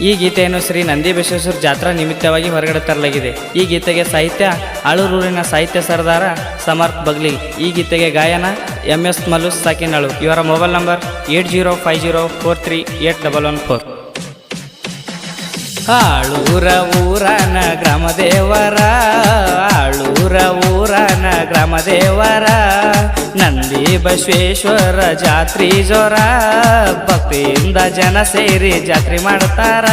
ಈ ಗೀತೆಯನ್ನು ಶ್ರೀ ನಂದಿ ಬಸವೇಶ್ವರ ಜಾತ್ರಾ ನಿಮಿತ್ತವಾಗಿ ಹೊರಗಡೆ ತರಲಾಗಿದೆ. ಈ ಗೀತೆಗೆ ಸಾಹಿತ್ಯ ಅಳೂರೂರಿನ ಸಾಹಿತ್ಯ ಸರದಾರ ಸಮರ್ಥ್ ಬಗ್ಲಿ. ಈ ಗೀತೆಗೆ ಗಾಯನ ಎಂ ಎಸ್ ಮಲ್ಲುಸ್ ಸಾಕಿನಾಳು. ಇವರ mobile number eight zero five zero four three eight double one four. ಆಳೂರ ಊರನ ಗ್ರಾಮ ದೇವರ ಆಳೂರ ಊರನ ಗ್ರಾಮ ದೇವರ ನಂದಿ ಬಸವೇಶ್ವರ ಜಾತ್ರಿ ಜೋರ, ಭಕ್ತಿಯಿಂದ ಜನ ಸೇರಿ ಜಾತ್ರೆ ಮಾಡ್ತಾರ.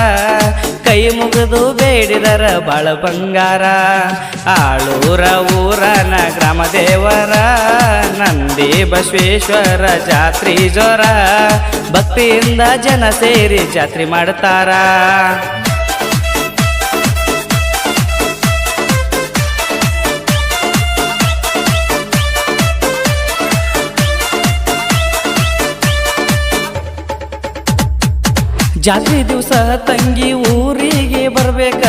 ಕೈ ಮುಗಿದು ಬೇಡಿದರ ಬಾಳ ಬಂಗಾರ. ಆಳೂರ ಊರನ ಗ್ರಾಮ ದೇವರ, ನಂದಿ ಬಸವೇಶ್ವರ ಜಾತ್ರಿ ಜೋರ, ಭಕ್ತಿಯಿಂದ ಜನ ಸೇರಿ ಜಾತ್ರೆ ಮಾಡ್ತಾರ. ಜಾತ್ರೆ ದಿವಸ ತಂಗಿ ಊರಿಗೆ ಬರ್ಬೇಕ.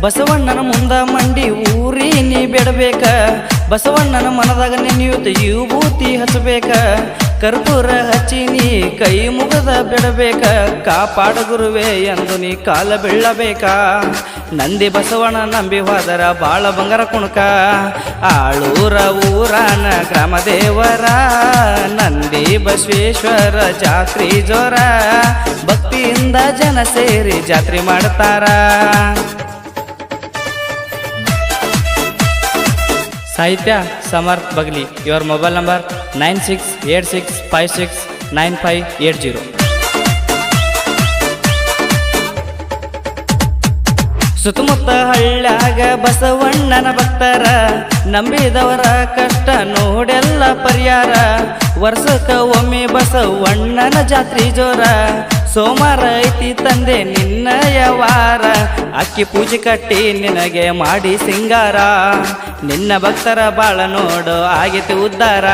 ಬಸವಣ್ಣನ ಮುಂದ ಮಂಡಿ ಊರಿ ನೀ ಬಿಡಬೇಕ. ಬಸವಣ್ಣನ ಮನದಾಗ ನೆನೆಯುತ್ತ ಯೂಭೂತಿ ಹಚ್ಚಬೇಕ. ಕರ್ಪೂರ ಹಚ್ಚಿ ನೀ ಕೈ ಮುಗದ ಬಿಡಬೇಕ. ಕಾಪಾಡ ಗುರುವೆ ಎಂದು ನೀ ಕಾಲ ಬೀಳಬೇಕ. ನಂದಿ ಬಸವಣ್ಣ ನಂಬಿ ಹೋದರ ಬಾಳ ಬಂಗಾರ ಕುಣಕ. ಆಳೂರ ಊರನ ಗ್ರಾಮ ದೇವರ, ನಂದಿ ಬಸವೇಶ್ವರ ಜಾತ್ರಿ ಜೋರ. ಭಕ್ತಿಯಿಂದ ಜನ ಸೇರಿ ಜಾತ್ರೆ ಮಾಡ್ತಾರ. Sahitya Samarth Bagli your mobile number nine six eight six five six nine five eight zero ಸುತ್ತಮುತ್ತ ಹಳ್ಳಾಗ ಬಸವಣ್ಣನ ಭಕ್ತರ, ನಂಬಿದವರ ಕಷ್ಟ ನೋಡೆಲ್ಲ ಪರಿಹಾರ. ವರ್ಷಕ್ಕ ಒಮ್ಮೆ ಬಸವಣ್ಣನ ಜಾತ್ರಿ ಜೋರ, ಸೋಮವಾರ ಐತಿ ತಂದೆ ನಿನ್ನಯ ವಾರ. ಅಕ್ಕಿ ಪೂಜೆ ಕಟ್ಟಿ ನಿನಗೆ ಮಾಡಿ ಸಿಂಗಾರ. ನಿನ್ನ ಭಕ್ತರ ಬಾಳ ನೋಡು ಆಗಿತಿ ಉದ್ದಾರ.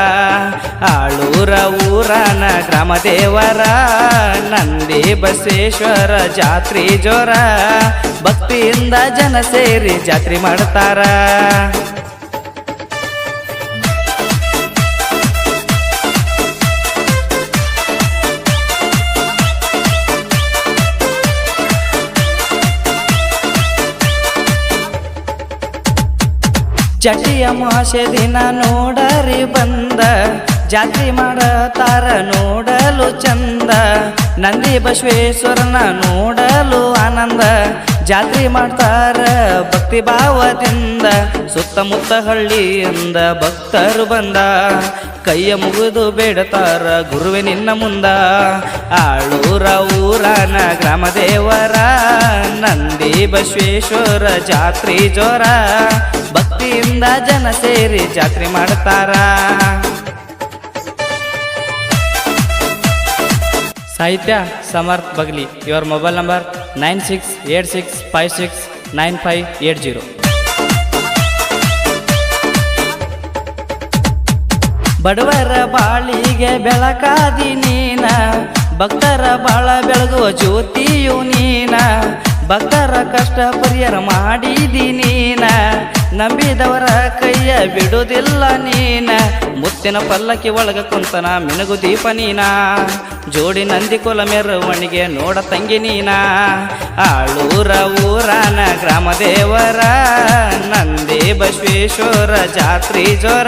ಆಳೂರ ಊರನ ಗ್ರಾಮ ದೇವರ, ನಂದಿ ಬಸವೇಶ್ವರ ಜಾತ್ರಿ ಜೋರ. ಭಕ್ತಿಯಿಂದ ಜನ ಸೇರಿ ಜಾತ್ರೆ ಮಾಡ್ತಾರ. ಚಟಿಯ ಮಾಸೆ ದಿನ ನೋಡರಿ ಬಂದ, ಜಾತ್ರೆ ಮಾಡತಾರ ನೋಡಲು ಚಂದ, ನಂದಿ ಬಸವೇಶ್ವರನ ನೋಡಲು ಆನಂದ ಜಾತ್ರೆ ಮಾಡ್ತಾರ ಭಕ್ತಿ ಭಾವದಿಂದ, ಸುತ್ತಮುತ್ತ ಹಳ್ಳಿಯಿಂದ ಭಕ್ತರು ಬಂದ. ಕೈಯ ಮುಗಿದು ಬೇಡತಾರ ಗುರುವೆ ನಿನ್ನ ಮುಂದ. ಆಳೂರ ಊರನ ಗ್ರಾಮ ದೇವರ, ನಂದಿ ಬಸವೇಶ್ವರ ಜಾತ್ರೆ ಜ್ವರ ಭಕ್ತಿಯಿಂದ ಜನ ಸೇರಿ ಜಾತ್ರೆ ಮಾಡ್ತಾರ. ಸಾಹಿತ್ಯ ಸಮರ್ಥ್ ಬಗ್ಲಿ ಇವರ mobile number nine six eight six five six nine five eight zero. ಬಡವರ ಬಾಳಿಗೆ ಬೆಳಕಾದಿ ನೀನ, ಭಕ್ತರ ಬಾಳ ಬೆಳಗುವ ಜ್ಯೋತಿಯು ನೀನ, ಭಕ್ತರ ಕಷ್ಟ ಪರಿಹಾರ ಮಾಡಿದಿ ನೀನ. ನಂಬಿದವರ ಕೈಯ ಬಿಡುವುದಿಲ್ಲ ನೀನ. ಮುತ್ತಿನ ಪಲ್ಲಕ್ಕಿ ಒಳಗ ಕುಂತನ, ಮಿನಗು ದೀಪ ನೀನ. ಜೋಡಿ ನಂದಿ ಕುಲ ಮೆರವಣಿಗೆ ನೋಡ ತಂಗಿ ನೀನ. ಆಳೂರ ಊರನ ಗ್ರಾಮ ದೇವರ, ನಂದಿ ಬಸವೇಶ್ವರ ಜಾತ್ರಿ ಜೋರ.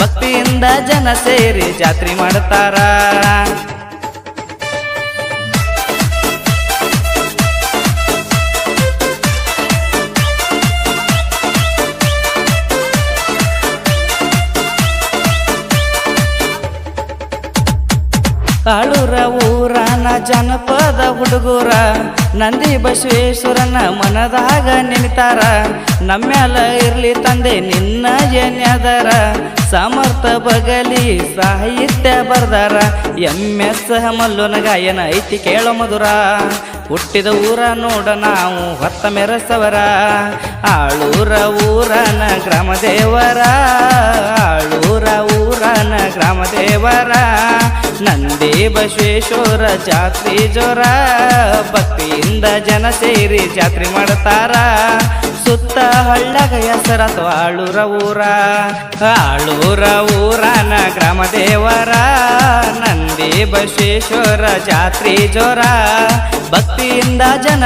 ಭಕ್ತಿಯಿಂದ ಜನ ಸೇರಿ ಜಾತ್ರೆ ಮಾಡ್ತಾರ. ಆಳೂರ ಊರನ ಜನಪದ ಹುಡುಗೂರ, ನಂದಿ ಬಸವೇಶ್ವರನ ಮನದಾಗ ನಿಂತಾರ. ನಮ್ಮೆಲ್ಲ ಇರ್ಲಿ ತಂದೆ ನಿನ್ನ ಏನ್ಯಾದರ ಸಮರ್ಥ ಬಗಲಿ ಸಾಹಿತ್ಯ ಬರ್ದಾರ. ಎಂ ಎಸ್ ಮಲ್ಲುನ ಗಾಯನ ಐತಿ ಕೇಳೋ ಮಧುರ. ಹುಟ್ಟಿದ ಊರ ನೋಡ ನಾವು ಹೊತ್ತ ಮೆರಸವರ. ಆಳೂರ ಊರನ ಗ್ರಾಮ ದೇವರ. ಆಳೂರ ಊರನ ಗ್ರಾಮ ದೇವರ. ನಂದಿ ಬಸವೇಶ್ವರ ಜಾತ್ರಿ ಜೋರ. ಭಕ್ತಿಯಿಂದ ಜನ ಸೇರಿ ಜಾತ್ರೆ ಮಾಡ್ತಾರ. ಸುತ್ತ ಹಳ್ಳಗ ಹೆಸರತ ಆಳೂರ ಊರ. ಆಳೂರ ಊರನ ಗ್ರಾಮ ದೇವರ, ನಂದಿ ಬಸೇಶ್ವರ ಜಾತ್ರಿ ಜ್ವರ ಭಕ್ತಿಯಿಂದ ಜನ